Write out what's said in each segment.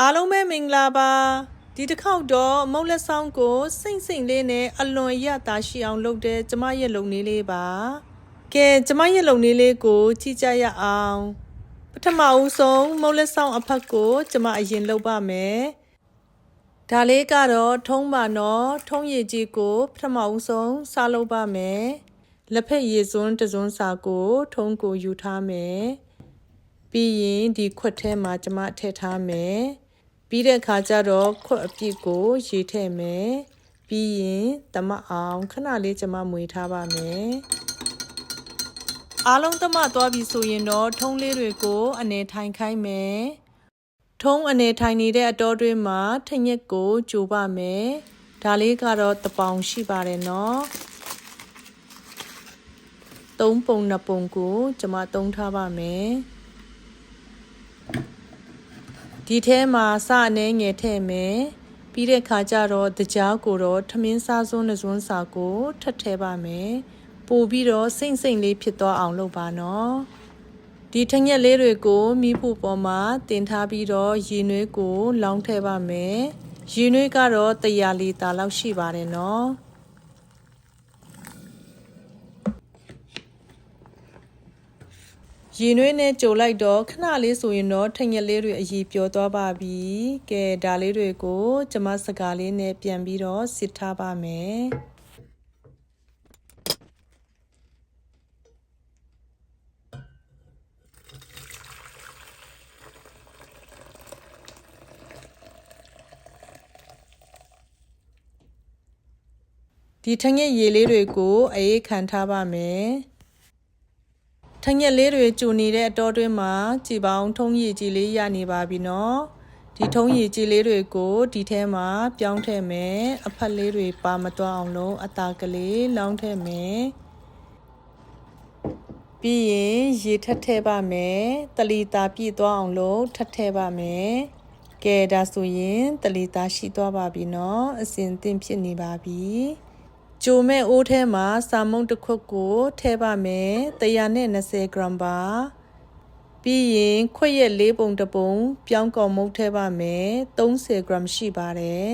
အားလုံးပဲမင်္ဂလာပါဒီတစ်ခေါက်တော့မုတ်လက်ဆောင်ကိုစိမ့်စိမ့်လေးနဲ့အလွန်ရတာရှိအောင်လုပ်တဲ့ကျမရဲ့လုံလေးလေးပါကဲကျမရဲ့လုံလေးလေးကိုကြည့်ကြရအောင်ပထမဦးဆုံးမုတ်လက်ဆောင်အဖက်ကိုကျမအရင်လုပ်ပါမယ်ဒါလေးကတော့ထုံးပါနော်ထုံးရည်ကြီးကိုပထမဦးဆုံးစားလုပ်ပါမယ်လက်ဖက်ရည်စွန်းတစ်စွန်းစာကို ထုံးကိုယူထားမယ်ပြီးရင်ဒီခွက်ထဲမှာကျမထည့်ထားမယ် ပြီးတဲ့အခါကျတော့ခွက်အပြည့်ကိုရေထည့်မယ်ပြီးရင်တမအောင်ခဏလေးကျမမွေထားပါမယ်အားလုံးတမသွားပြီဆိုရင်တော့ထုံးလေးတွေကိုအနေထိုင်ခိုင်းမယ်ထုံးအနေထိုင်နေတဲ့အတော်တွင်းမှာထညက်ကိုကြိုပါမယ်ဒါလေးကတော့တပေါင်ရှိပါတယ်နော်သုံးပုံနှစ်ပုံကိုကျမသုံးထားပါမယ် ဒီထဲမှာစအနေငယ်ထည့်မယ်ပြီးတဲ့ခါကျတော့တကြားကိုတော့ထမင်းစားစွန်းနှစွန်းစာကိုထပ်ထဲပါမယ်ပို့ပြီးတော့စိမ့်စိမ့်လေးဖြစ်သွားအောင်လုပ်ပါနော်ဒီထညက်လေးတွေကိုမိဖို့ပေါ်မှာတင်ထားပြီးတော့ရေနွေးကိုလောင်းထည့်ပါမယ်ရေနွေးကတော့တရာလီတာလောက်ရှိပါတယ်နော် ရေနွေးနဲ့ကြိုလိုက်တော့ခဏလေးဆိုရင်တော့ထညက်လေးတွေအည်ပြောသွားပါပြီကဲဒါလေးတွေကိုကျမစကားလေးနဲ့ပြန်ပြီးတော့စစ်ထားပါမယ်ဒီထငက်ရေလေးတွေကိုအေးခံထားပါမယ် ထငက်လေးတွေကျူနေတဲ့အတော်တွင်းမှာကြည်ပေါင်းထုံးရည်ကြီးလေးရနေပါပြီနော်ဒီထုံးရည်ကြီးလေးတွေကိုဒီထဲမှာပြောင်းထည့်မယ်အဖက်လေးတွေပါမသွားအောင်လို့အသားကလေးလောင်းထည့်မယ်ပြီးရင်ရေထက်ထည့်ပါမယ်တလီတာပြည့်သွားအောင်လို့ထက်ထည့်ပါမယ်ကဲဒါဆိုရင်တလီတာရှိသွားပါပြီနော်အစင်သင့်ဖြစ်နေပါပြီ ကြိုမဲ့အိုးထဲမှာစာမုံတစ်ခွက်ကိုထည့်ပါမယ်120 gram ပါပြီးရင်ခွက်ရက်လေးပုံတစ်ပုံပြောင်းကော်မုတ်ထည့်ပါမယ်30 gram ရှိပါတယ်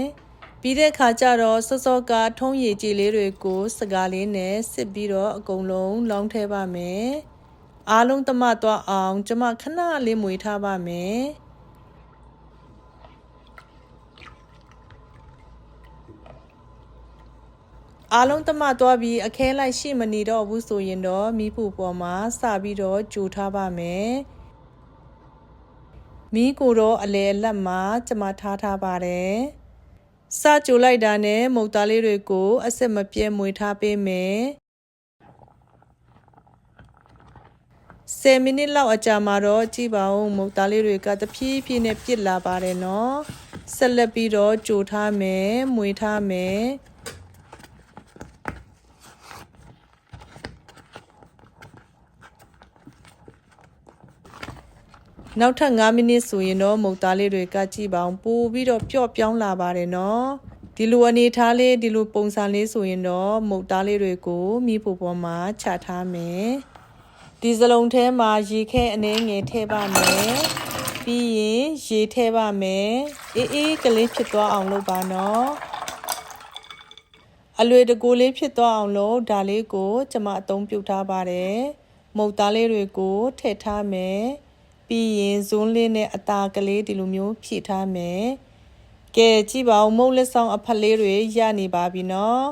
ပြီးတဲ့ခါကျတော့စောစောကထုံးရည်ကြည်လေးတွေကို စကားလေးနဲ့စစ်ပြီးတော့အကုန်လုံးလောင်းထည့်ပါမယ်အားလုံးတမသွားအောင် ကျမခဏလေးမွေထားပါမယ် အားလုံးတမသွားပြီးအခဲလိုက်ရှိမနေတော့ဘူးဆိုရင်တော့မိဖို့ပေါ်မှာစပြီးတော့ကြိုထားပါမယ်မီးကိုတော့အလဲအလက်မှာကျမထားထားပါတယ်စကြိုလိုက်တာနဲ့မုတ်သားလေးတွေကိုအစ်စ်မပြဲမွေထားပေးမယ်10မိနစ်လောက်အကြာမှာတော့ကြည့်ပါဦးမုတ်သားလေးတွေကတဖြည်းဖြည်းနဲ့ပြစ်လာပါတယ်နော်ဆက်လက်ပြီးတော့ကြိုထားမယ်မွေထားမယ် နောက်ထပ်9မိနစ်ဆိုရင်တော့မုတ်သားလေးတွေကကြည့်ပါအောင်ပို့ပြီးတော့ပျော့ပြောင်းလာပါတယ်နော်ဒီလိုအနေထားလေးဒီလိုပုံစံလေးဆိုရင်တော့မုတ်သားလေးတွေကိုမိဖို့ပေါ်မှာချထားမယ်ဒီစလုံးထဲမှာရေခဲအနှဲငယ်ထည့်ပါမယ်ပြီးရင်ရေထည့်ပါမယ်အေးအေးကလေးဖြစ်သွားအောင်လုပ်ပါနော်အလွေတကူလေးဖြစ်သွားအောင်လို့ဒါလေးကို ကျွန်မအသုံးပြုထားပါတယ်မုတ်သားလေးတွေကိုထည့်ထားမယ် ပြီးရင်ဇွန်းလေးနဲ့အသားကလေးဒီလိုမျိုးဖြည့်ထားမယ်ကဲကြည့်ပါဦးမုတ်လက်ဆောင်အဖက်လေးတွေရနေပါပြီနော်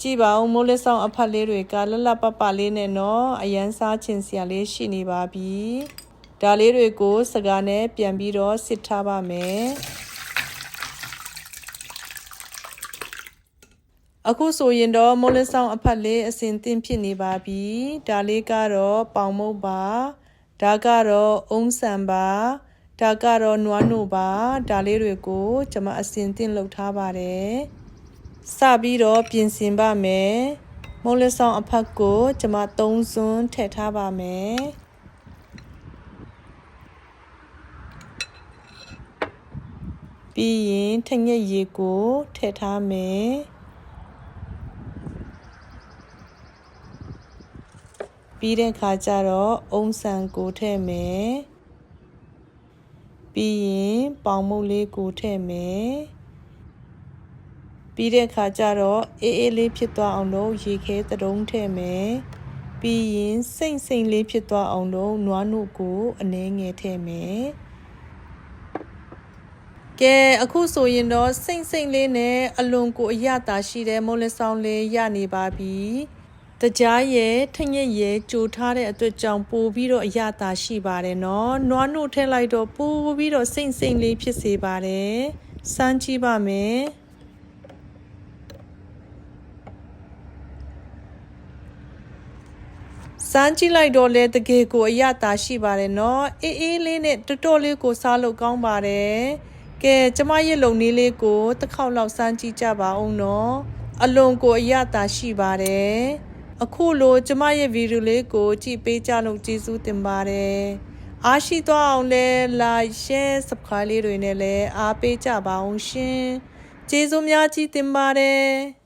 ကြည့်ပါဦးမိုးလက်ဆောင်အဖက်လေးတွေကလလပပလေးနဲ့နော်အရန်စားချင်စရာလေးရှိနေပါပြီဒါလေးတွေကိုစကားနဲ့ပြန်ပြီးတော့စစ်ထားပါမယ် အခုဆိုရင်တော့မိုးလင်းဆောင်အဖက်လေးအစင်သင့်ဖြစ်နေပါပြီဒါလေးကတော့ပေါင်မုတ်ပါဒါကတော့အုံးဆန်ပါဒါကတော့နွားနိုပါဒါလေးတွေကိုကျွန်မအစင်သင့်လုပ်ထားပါတယ်စပြီးတော့ပြင်ဆင်ပါမယ်မုံလက်ဆောင်အဖက်ကိုကျွန်မ၃စွန်းထည့်ထားပါမယ်ပြီးရင်ထငက်ရေကိုထည့်ထားမယ် ပြီးတဲ့ခါကျတော့အုံဆန်ကိုထည့်မယ်ပြီးရင်ပေါင်မုတ်လေးကိုထည့်မယ်ပြီးတဲ့ခါကျတော့အေးအေးလေးဖြစ်သွားအောင်လို့ရေခဲသတုံးထည့်မယ်ပြီးရင်စိမ့်စိမ့်လေးဖြစ်သွားအောင်လို့နွားနုကိုအနှဲငယ်ထည့်မယ်ကဲအခုဆိုရင်တော့စိမ့်စိမ့်လေးနဲ့အလွန်ကိုအရသာရှိတဲ့မိုးလက်ဆောင်လေးရနေပါပြီ တကြားရဲ့ထညက်ရဲ့ကြိုထားတဲ့အတွက်ကြောင့်ပိုပြီးတော့အရသာရှိပါတယ်နော်နွားနုထည့်လိုက်တော့ပိုပြီးတော့စိမ့်စိမ့်လေးဖြစ်စေပါတယ်စမ်းကြည့်ပါမယ်စမ်းကြည့်လိုက်တော့လေတကယ်ကိုအရသာရှိပါတယ်နော်အေးအေးလေးနဲ့တော်တော်လေးကိုစားလို့ကောင်းပါတယ်ကဲကျမရဲ့လုံလေးလေးကိုတစ်ခေါက်လောက်စမ်းကြည့်ကြပါဦးနော်အလွန်ကိုအရသာရှိပါတယ် အခုလိုကျမရဲ့ဗီဒီယိုလေးကို ကြည့်ပေးကြလို့ကျေးဇူးတင်ပါတယ်အားရှိသွားအောင်လဲ like share subscribe လေးတွေနဲ့လည်းအားပေးကြပါအောင်ရှင်ကျေးဇူးများကြီးတင်ပါတယ်